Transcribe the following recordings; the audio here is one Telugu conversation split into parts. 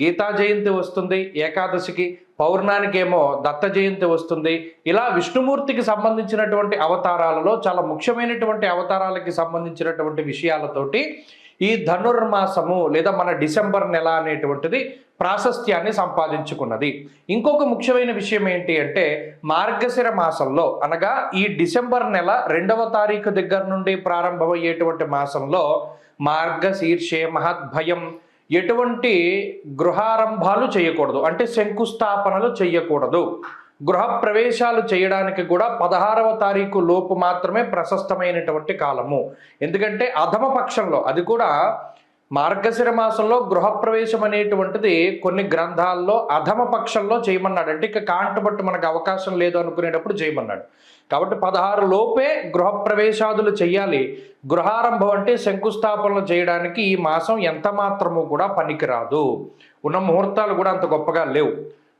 గీతా జయంతి వస్తుంది ఏకాదశికి పౌర్ణానికేమో దత్త జయంతి వస్తుంది. ఇలా విష్ణుమూర్తికి సంబంధించినటువంటి అవతారాలలో చాలా ముఖ్యమైనటువంటి అవతారాలకి సంబంధించినటువంటి విషయాలతోటి ఈ ధనుర్మాసము లేదా మన డిసెంబర్ నెల అనేటువంటిది ప్రాశస్త్యాన్ని సంపాదించుకున్నది. ఇంకొక ముఖ్యమైన విషయం ఏంటి అంటే మార్గశిర మాసంలో అనగా ఈ డిసెంబర్ నెల రెండవ తారీఖు దగ్గర నుండి ప్రారంభమయ్యేటువంటి మాసంలో మార్గశీర్షే మహద్భయం ఎటువంటి గృహారంభాలు చేయకూడదు. అంటే శంకుస్థాపనలు చేయకూడదు. గృహ ప్రవేశాలు చేయడానికి కూడా పదహారవ తారీఖు లోపు మాత్రమే ప్రశస్తమైనటువంటి కాలము. ఎందుకంటే అధమ పక్షంలో అది కూడా మార్గశిర మాసంలో గృహప్రవేశం అనేటువంటిది కొన్ని గ్రంథాల్లో అధమ పక్షంలో చేయమన్నాడు అంటే ఇక కాంటబట్టు మనకు అవకాశం లేదు అనుకునేటప్పుడు చేయమన్నాడు. కాబట్టి పదహారు లోపే గృహప్రవేశాదులు చేయాలి గృహారంభం అంటే శంకుస్థాపనలు చేయడానికి ఈ మాసం ఎంత మాత్రము కూడా పనికిరాదు. ఉన్న ముహూర్తాలు కూడా అంత గొప్పగా లేవు.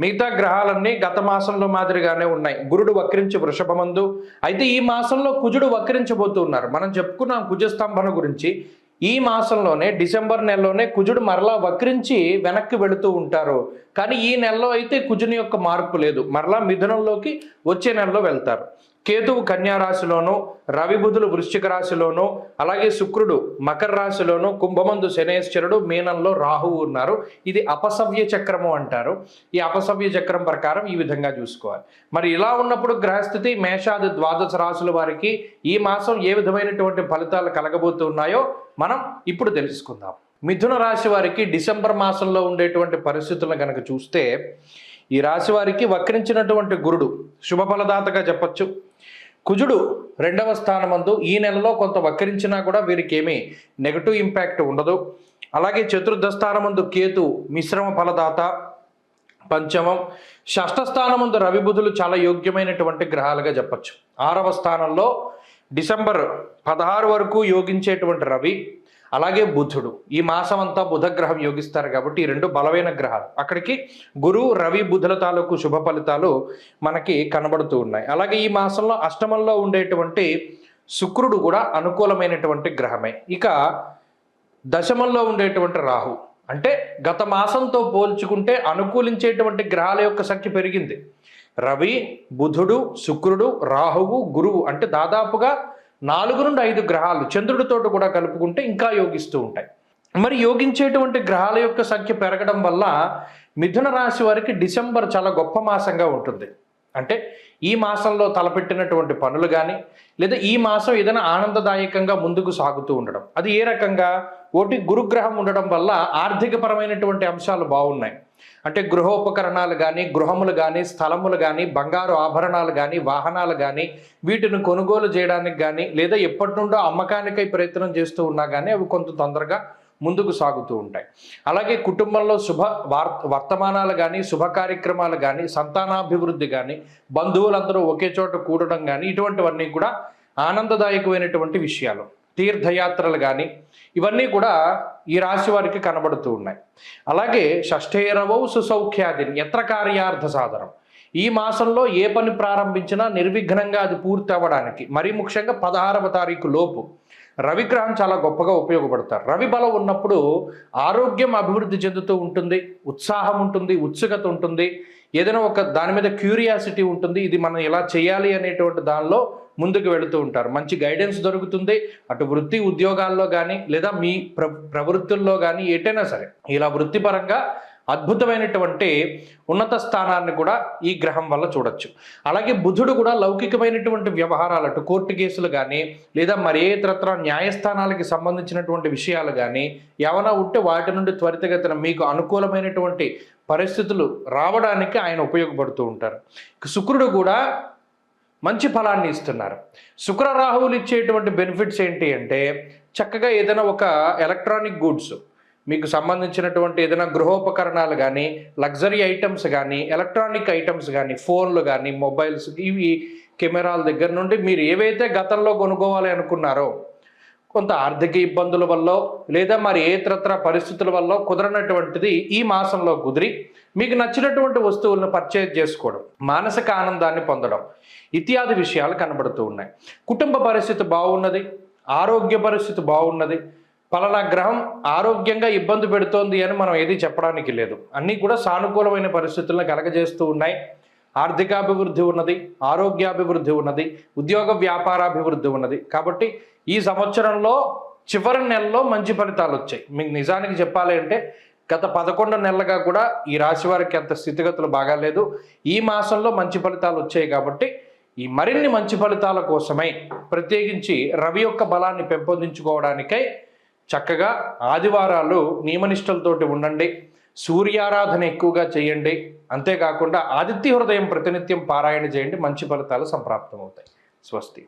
మిగతా గ్రహాలన్నీ గత మాసంలో మాదిరిగానే ఉన్నాయి. గురుడు వక్రించి వృషభమందు. అయితే ఈ మాసంలో కుజుడు వక్రించబోతున్నారు. మనం చెప్పుకున్నాం కుజస్తంభన గురించి. ఈ మాసంలోనే డిసెంబర్ నెలలోనే కుజుడు మరలా వక్రించి వెనక్కి వెళుతూ ఉంటారు. కానీ ఈ నెలలో అయితే కుజుని యొక్క మార్పు లేదు. మరలా మిథునంలోకి వచ్చే నెలలో వెళ్తారు. కేతువు కన్యారాశిలోను రవి బుధులు వృశ్చిక రాశిలోను అలాగే శుక్రుడు మకర రాశిలోను కుంభమందు శనేశ్వరుడు మీనంలో రాహువు ఉన్నారు. ఇది అపసవ్య చక్రము అంటారు. ఈ అపసవ్య చక్రం ప్రకారం ఈ విధంగా చూసుకోవాలి. మరి ఇలా ఉన్నప్పుడు గ్రహస్థితి మేషాది ద్వాదశ రాశుల వారికి ఈ మాసం ఏ విధమైనటువంటి ఫలితాలు కలగబోతున్నాయో మనం ఇప్పుడు తెలుసుకుందాం. మిథున రాశి వారికి డిసెంబర్ మాసంలో ఉండేటువంటి పరిస్థితులను కనుక చూస్తే ఈ రాశి వారికి వక్రించినటువంటి గురుడు శుభఫలదాతగా చెప్పచ్చు. కుజుడు రెండవ స్థానమందు ఈ నెలలో కొంత వక్రించినా కూడా వీరికి ఏమీ నెగటివ్ ఇంపాక్ట్ ఉండదు. అలాగే చతుర్థ స్థానమందు కేతు మిశ్రమ ఫలదాత పంచమం. షష్ఠ స్థానమందు రవి బుధులు చాలా యోగ్యమైనటువంటి గ్రహాలుగా చెప్పచ్చు. ఆరవ స్థానంలో డిసెంబర్ పదహారు వరకు యోగించేటువంటి రవి. అలాగే బుధుడు. ఈ మాసం అంతా బుధగ్రహం యోగిస్తారు కాబట్టి ఈ రెండు బలమైన గ్రహాలు. అక్కడికి గురు రవి బుధుల తాలూకు శుభ ఫలితాలు మనకి కనబడుతూ ఉన్నాయి. అలాగే ఈ మాసంలో అష్టమంలో ఉండేటువంటి శుక్రుడు కూడా అనుకూలమైనటువంటి గ్రహమే. ఇక దశమంలో ఉండేటువంటి రాహు. అంటే గత మాసంతో పోల్చుకుంటే అనుకూలించేటువంటి గ్రహాల యొక్క సంఖ్య పెరిగింది. రవి బుధుడు శుక్రుడు రాహువు గురువు అంటే దాదాపుగా నాలుగు నుండి ఐదు గ్రహాలు చంద్రుడితో కూడా కలుపుకుంటే ఇంకా యోగిస్తూ ఉంటాయి. మరి యోగించేటువంటి గ్రహాల యొక్క సంఖ్య పెరగడం వల్ల మిథున రాశి వారికి డిసెంబర్ చాలా గొప్ప మాసంగా ఉంటుంది. అంటే ఈ మాసంలో తలపెట్టినటువంటి పనులు కానీ లేదా ఈ మాసం ఏదైనా ఆనందదాయకంగా ముందుకు సాగుతూ ఉండడం. అది ఏ రకంగా? ఒకటి గురుగ్రహం ఉండడం వల్ల ఆర్థికపరమైనటువంటి అంశాలు బాగున్నాయి. అంటే గృహోపకరణాలు కానీ గృహములు కానీ స్థలములు కానీ బంగారు ఆభరణాలు కానీ వాహనాలు కానీ వీటిని కొనుగోలు చేయడానికి కానీ లేదా ఎప్పటి నుండో అమ్మకానికై ప్రయత్నం చేస్తూ ఉన్నా కానీ అవి కొంత తొందరగా ముందుకు సాగుతూ ఉంటాయి. అలాగే కుటుంబంలో శుభ వర్తమానాలు కానీ శుభ కార్యక్రమాలు కానీ సంతానాభివృద్ధి కానీ బంధువులందరూ ఒకే చోట కూడడం కానీ ఇటువంటివన్నీ కూడా ఆనందదాయకమైనటువంటి విషయాలు. తీర్థయాత్రలు కానీ ఇవన్నీ కూడా ఈ రాశి వారికి కనబడుతూ ఉన్నాయి. అలాగే షష్ఠేరవౌ సుసౌఖ్యాదిని ఎత్ర కార్యార్థ సాధనం. ఈ మాసంలో ఏ పని ప్రారంభించినా నిర్విఘ్నంగా అది పూర్తి అవ్వడానికి మరీ ముఖ్యంగా పదహారవ తారీఖు లోపు రవిగ్రహం చాలా గొప్పగా ఉపయోగపడతారు. రవి బలం ఉన్నప్పుడు ఆరోగ్యం అభివృద్ధి చెందుతూ ఉంటుంది ఉత్సాహం ఉంటుంది ఉత్సుకత ఉంటుంది. ఏదైనా ఒక దాని మీద క్యూరియాసిటీ ఉంటుంది ఇది మనం ఎలా చేయాలి అనేటువంటి దానిలో ముందుకు వెళుతూ ఉంటారు. మంచి గైడెన్స్ దొరుకుతుంది. అటు వృత్తి ఉద్యోగాల్లో కానీ లేదా మీ ప్ర ప్రవృత్తుల్లో కానీ ఎటైనా సరే ఇలా వృత్తిపరంగా అద్భుతమైనటువంటి ఉన్నత స్థానాన్ని కూడా ఈ గ్రహం వల్ల చూడొచ్చు. అలాగే బుధుడు కూడా లౌకికమైనటువంటి వ్యవహారాలు అటు కోర్టు కేసులు కానీ లేదా మరి ఇతరత్ర న్యాయస్థానాలకి సంబంధించినటువంటి విషయాలు కానీ ఏమైనా ఉంటే వాటి నుండి త్వరితగతిన మీకు అనుకూలమైనటువంటి పరిస్థితులు రావడానికి ఆయన ఉపయోగపడుతూ ఉంటారు. శుక్రుడు కూడా మంచి ఫలాన్ని ఇస్తున్నారు. శుక్ర రాహువులు ఇచ్చేటువంటి బెనిఫిట్స్ ఏంటి అంటే చక్కగా ఏదైనా ఒక ఎలక్ట్రానిక్ గూడ్స్ మీకు సంబంధించినటువంటి ఏదైనా గృహోపకరణాలు కానీ లగ్జరీ ఐటమ్స్ కానీ ఎలక్ట్రానిక్ ఐటమ్స్ కానీ ఫోన్లు కానీ మొబైల్స్ ఇవి కెమెరాల దగ్గర నుండి మీరు ఏవైతే గతంలో కొనుక్కోవాలి అనుకున్నారో కొంత ఆర్థిక ఇబ్బందుల వల్ల లేదా మరి ఏతరత్ర పరిస్థితుల వల్ల కుదరనటువంటిది ఈ మాసంలో కుదిరి మీకు నచ్చినటువంటి వస్తువులను పర్చేజ్ చేసుకోవడం మానసిక ఆనందాన్ని పొందడం ఇత్యాది విషయాలు కనబడుతూ ఉన్నాయి. కుటుంబ పరిస్థితి బాగున్నది ఆరోగ్య పరిస్థితి బాగున్నది పలానా గ్రహం ఆరోగ్యంగా ఇబ్బంది పెడుతోంది అని మనం ఏది చెప్పడానికి లేదు. అన్నీ కూడా సానుకూలమైన పరిస్థితులను కలగజేస్తూ ఉన్నాయి. ఆర్థికాభివృద్ధి ఉన్నది ఆరోగ్యాభివృద్ధి ఉన్నది ఉద్యోగ వ్యాపారాభివృద్ధి ఉన్నది. కాబట్టి ఈ సంవత్సరంలో చివరి నెలలో మంచి ఫలితాలు వచ్చాయి. మీకు నిజానికి చెప్పాలి అంటే గత పదకొండు నెలలుగా కూడా ఈ రాశి వారికి అంత స్థితిగతులు బాగాలేదు. ఈ మాసంలో మంచి ఫలితాలు వచ్చాయి కాబట్టి ఈ మరిన్ని మంచి ఫలితాల కోసమై ప్రత్యేకించి రవి యొక్క బలాన్ని పెంపొందించుకోవడానికై చక్కగా ఆదివారాలు నియమనిష్టలతోటి ఉండండి సూర్యారాధన ఎక్కువగా చేయండి. అంతేకాకుండా ఆదిత్య హృదయం ప్రతినిత్యం పారాయణ చేయండి మంచి ఫలితాలు సంప్రాప్తమవుతాయి. స్వస్తి.